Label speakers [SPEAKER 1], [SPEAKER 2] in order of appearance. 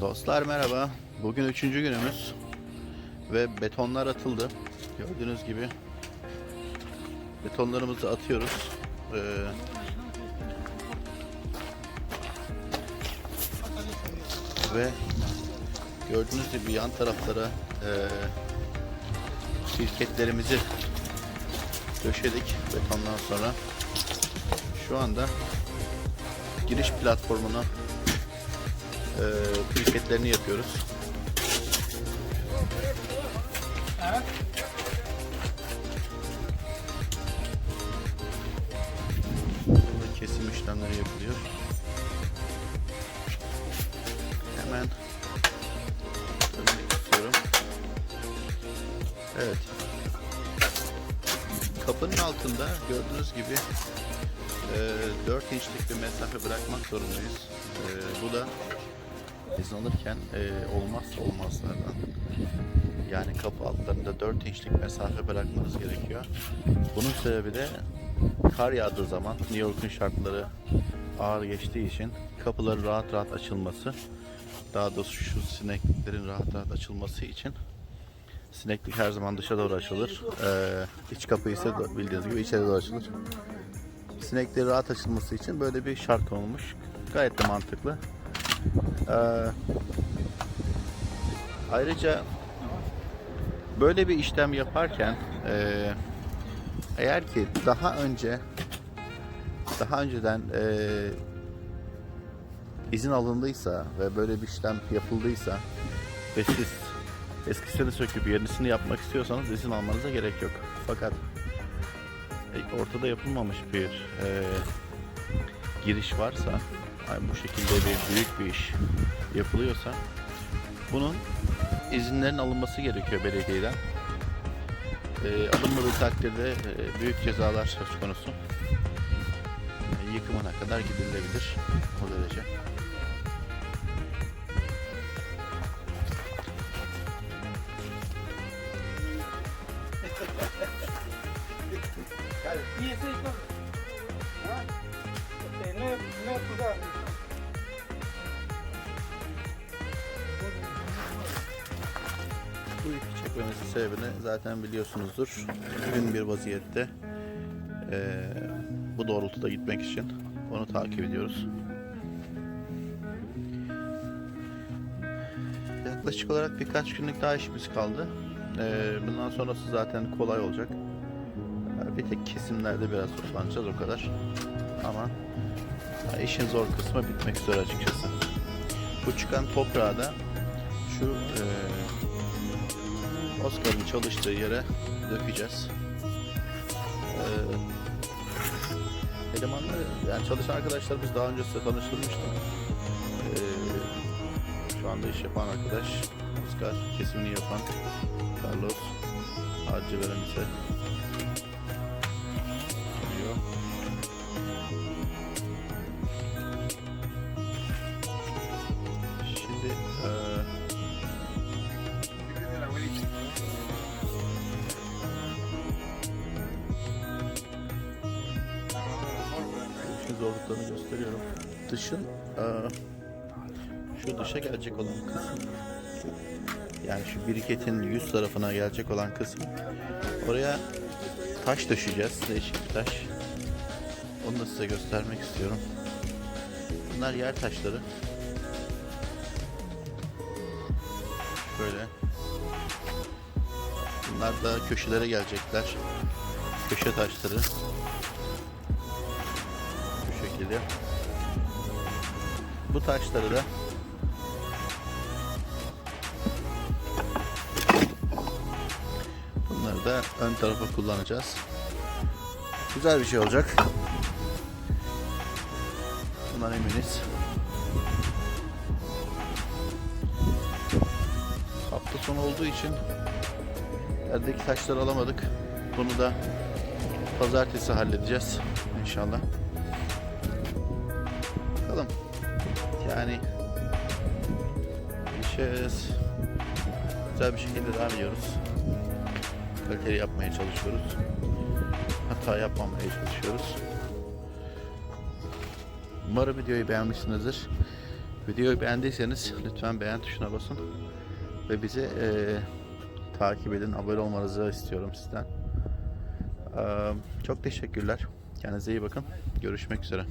[SPEAKER 1] Dostlar merhaba. Bugün üçüncü günümüz ve betonlar atıldı. Gördüğünüz gibi betonlarımızı atıyoruz. Ee, ve gördüğünüz gibi yan taraflara e, şirketlerimizi döşedik betondan sonra. Şu anda giriş platformuna e, kriketlerini yapıyoruz. Burada kesim işlemleri yapılıyor. Hemen istiyorum. Evet. Kapının altında gördüğünüz gibi e, 4 inçlik bir mesafe bırakmak zorundayız. E, bu da izin alırken e, olmazsa olmazlardan. Yani kapı altlarında 4 inçlik mesafe bırakmanız gerekiyor. Bunun sebebi de kar yağdığı zaman New York'un şartları ağır geçtiği için kapıları rahat rahat açılması daha doğrusu şu sineklerin rahat rahat açılması için sineklik her zaman dışa doğru açılır. Ee, iç kapı ise bildiğiniz gibi içeri doğru açılır. Sinekleri rahat açılması için böyle bir şart konulmuş. Gayet de mantıklı. Ee, ayrıca böyle bir işlem yaparken e, eğer ki daha önce daha önceden e, izin alındıysa ve böyle bir işlem yapıldıysa ve siz eskisini söküp yenisini yapmak istiyorsanız izin almanıza gerek yok. Fakat e, ortada yapılmamış bir e, giriş varsa yani bu şekilde bir büyük bir iş yapılıyorsa bunun izinlerin alınması gerekiyor belediyeden. E, alınmadığı takdirde e, büyük cezalar söz konusu. E, yıkımına kadar gidilebilir o derece. Çekmemizin sebebini zaten biliyorsunuzdur. Düzgün bir vaziyette eee, bu doğrultuda gitmek için onu takip ediyoruz. Yaklaşık olarak birkaç günlük daha işimiz kaldı. Eee, bundan sonrası zaten kolay olacak. Bir tek kesimlerde biraz zorlanacağız o kadar. Ama işin zor kısmı bitmek üzere açıkçası. Bu çıkan toprağı da şu eee Oscar'ın çalıştığı yere dökeceğiz. Ee, elemanları, yani çalışan arkadaşlarımız daha önce size tanıştırmıştım. Ee, şu anda iş yapan arkadaş, Oscar, kesimini yapan Carlos, harcı veren ise işin zorluklarını gösteriyorum. Dışın eee, şu dışa gelecek olan kısım yani şu biriketin yüz tarafına gelecek olan kısım oraya taş döşeceğiz. Değişik bir taş. Onu da size göstermek istiyorum. Bunlar yer taşları. Böyle. Bunlar da köşelere gelecekler. Köşe taşları. Şekilde. Bu taşları da bunları da ön tarafa kullanacağız. Güzel bir şey olacak. Bundan eminiz. Hafta sonu olduğu için yerdeki taşları alamadık. Bunu da pazartesi halledeceğiz inşallah. Yani işe güzel bir şekilde devam ediyoruz. Kaliteli yapmaya çalışıyoruz. Hata yapmamaya çalışıyoruz. Umarım videoyu beğenmişsinizdir. Videoyu beğendiyseniz lütfen beğen tuşuna basın ve bizi eee, takip edin, abone olmanızı istiyorum sizden. Eee, çok teşekkürler. Kendinize iyi bakın. Görüşmek üzere.